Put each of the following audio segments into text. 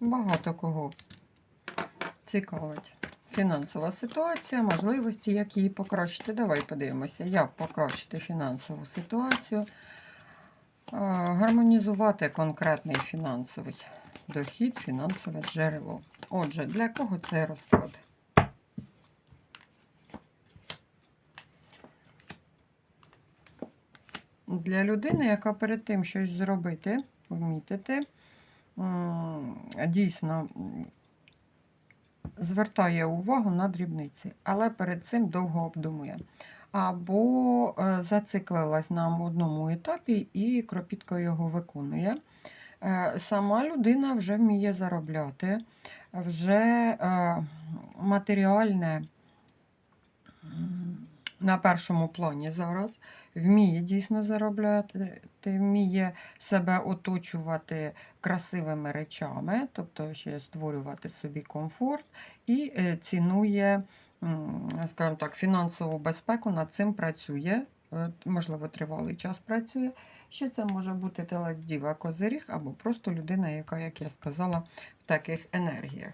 Багато кого цікавить фінансова ситуація, можливості, як її покращити. Давай подивимося, як покращити фінансову ситуацію, гармонізувати конкретний фінансовий дохід, фінансове джерело. Отже, для кого цей розклад? Для людини, яка перед тим щось зробити, вмітити, м, дійсно звертає увагу на дрібниці, але перед цим довго обдумує. Або е, зациклилась на одному етапі і кропітко його виконує. Е, Сама людина вже вміє заробляти, вже е, матеріальне на першому плані зараз вміє дійсно заробляти, ти вміє себе оточувати красивими речами, тобто ще створювати собі комфорт і е, цінує, скажімо так, фінансову безпеку, над цим працює. Можливо, тривалий час працює. Ще це може бути телець діва козиріг або просто людина, яка, як я сказала, в таких енергіях.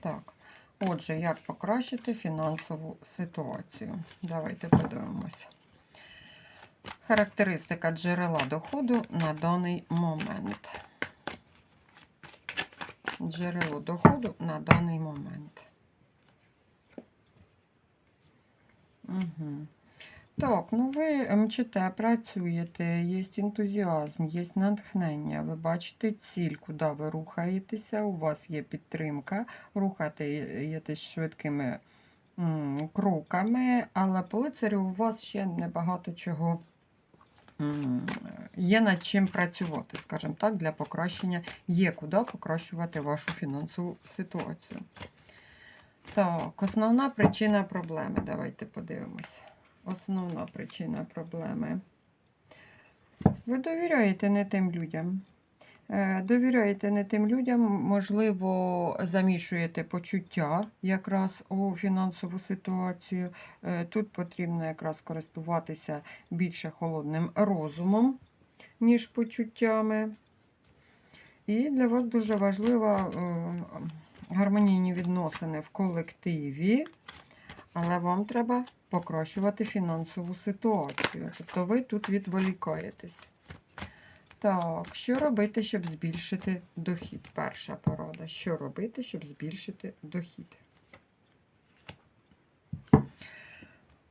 Так, отже, як покращити фінансову ситуацію? Давайте подивимося. Характеристика джерела доходу на даний момент. Джерело доходу на даний момент. Угу. Так, ну ви мчите, працюєте, є ентузіазм, є натхнення, ви бачите ціль, куди ви рухаєтеся, у вас є підтримка, рухаєтесь швидкими кроками, але по лицарю у вас ще небагато чого є над чим працювати, скажімо так, для покращення, є куди покращувати вашу фінансову ситуацію. Так, основна причина проблеми. Давайте подивимось. Основна причина проблеми. Ви довіряєте не тим людям. Е, Довіряєте не тим людям, можливо, замішуєте почуття якраз у фінансову ситуацію. Е, Тут потрібно якраз користуватися більше холодним розумом, ніж почуттями. І для вас дуже важливо е, гармонійні відносини в колективі, але вам треба покращувати фінансову ситуацію. Тобто ви тут відволікаєтесь. Так, що робити, щоб збільшити дохід? Перша порада. Що робити, щоб збільшити дохід?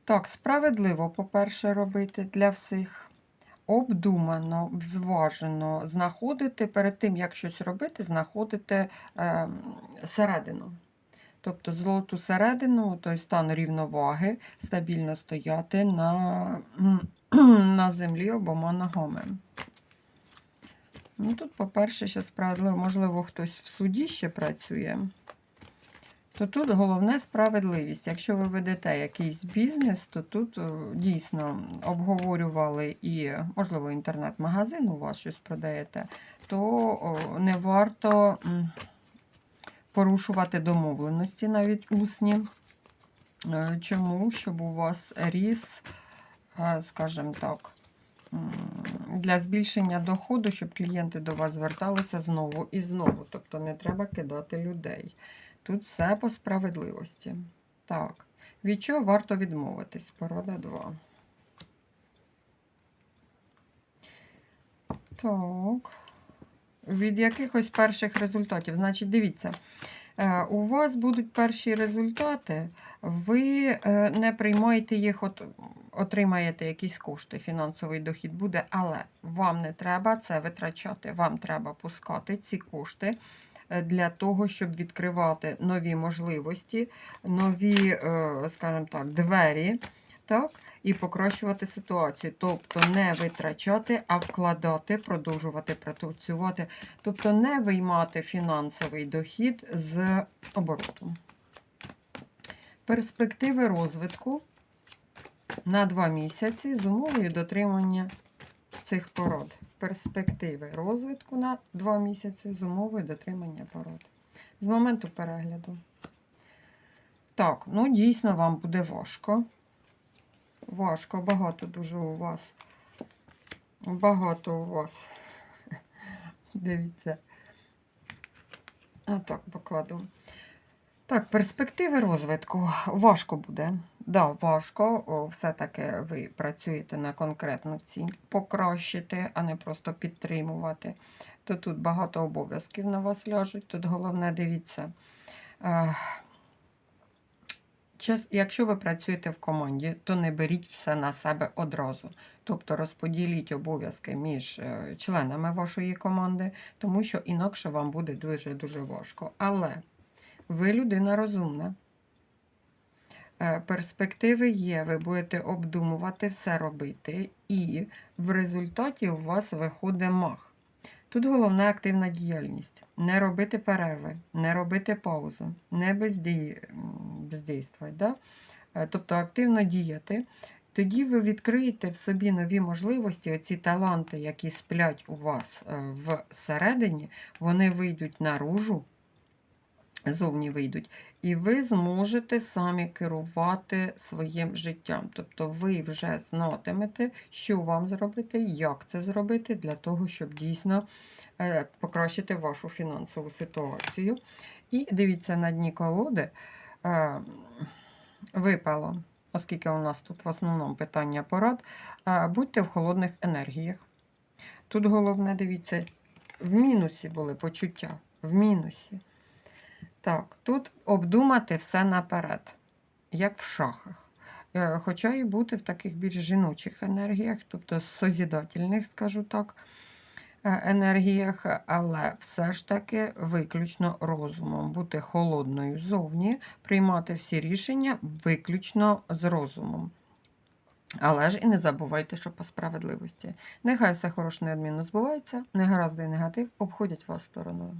Так, справедливо, по-перше, робити для всіх. Обдумано, взважено знаходити, перед тим, як щось робити, знаходити е, середину. Тобто золоту середину, той стан рівноваги, стабільно стояти на, на землі обома ногами. Ну, тут, по-перше, ще справедливо, можливо, хтось в суді ще працює. То тут головне справедливість. Якщо ви ведете якийсь бізнес, то тут е, дійсно обговорювали і, можливо, інтернет-магазин у вас щось продаєте, то не варто порушувати домовленості, навіть усні. Е, Чому? Щоб у вас ріс, е, скажімо так, для збільшення доходу, щоб клієнти до вас зверталися знову і знову. Тобто не треба кидати людей. Тут все по справедливості. Так. Від чого варто відмовитись? Порада 2. Так. Від якихось перших результатів. Значить, дивіться, е, у вас будуть перші результати, ви е, не приймаєте їх, от, отримаєте якісь кошти, фінансовий дохід буде, але вам не треба це витрачати. Вам треба пускати ці кошти е, для того, щоб відкривати нові можливості, нові, скажімо так, двері. Так, і покращувати ситуацію. Тобто не витрачати, а вкладати, продовжувати працювати. Тобто не виймати фінансовий дохід з обороту. Перспективи розвитку на 2 місяці з умовою дотримання цих пород. Перспективи розвитку на 2 місяці з умовою дотримання пород. З моменту перегляду. Так, ну дійсно вам буде важко. Важко, багато дуже у вас. Багато у вас. Дивіться. Отак покладу. Так, перспективи розвитку. Важко буде. Да, важко. Все-таки ви працюєте на конкретну ціль. Покращити, а не просто підтримувати. То тут багато обов'язків на вас ляжуть. Тут головне, дивіться. Якщо ви працюєте в команді, то не беріть все на себе одразу. Тобто розподіліть обов'язки між е, членами вашої команди, тому що інакше вам буде дуже-дуже важко. Але ви людина розумна. Е, Перспективи є, ви будете обдумувати все робити, і в результаті у вас виходить мах. Тут головна активна діяльність. Не робити перерви, не робити паузу, не бездій... бездійствувати. Да? Е, Тобто активно діяти. Тоді ви відкриєте в собі нові можливості, оці таланти, які сплять у вас е, всередині, вони вийдуть наружу, зовні вийдуть, і ви зможете самі керувати своїм життям. Тобто ви вже знатимете, що вам зробити, як це зробити, для того, щоб дійсно е, покращити вашу фінансову ситуацію. І дивіться на дні колоди. е, Випало, оскільки у нас тут в основному питання порад, е, будьте в холодних енергіях. Тут головне, дивіться, в мінусі були почуття, в мінусі. Так, тут обдумати все наперед, як в шахах. Е, Хоча і бути в таких більш жіночих енергіях, тобто созідательних, скажу так, е, енергіях, але все ж таки виключно розумом. Бути холодною зовні, приймати всі рішення виключно з розумом. Але ж і не забувайте, що по справедливості. Нехай все хороше неодмінно збувається, негаразди і негатив обходять вас стороною.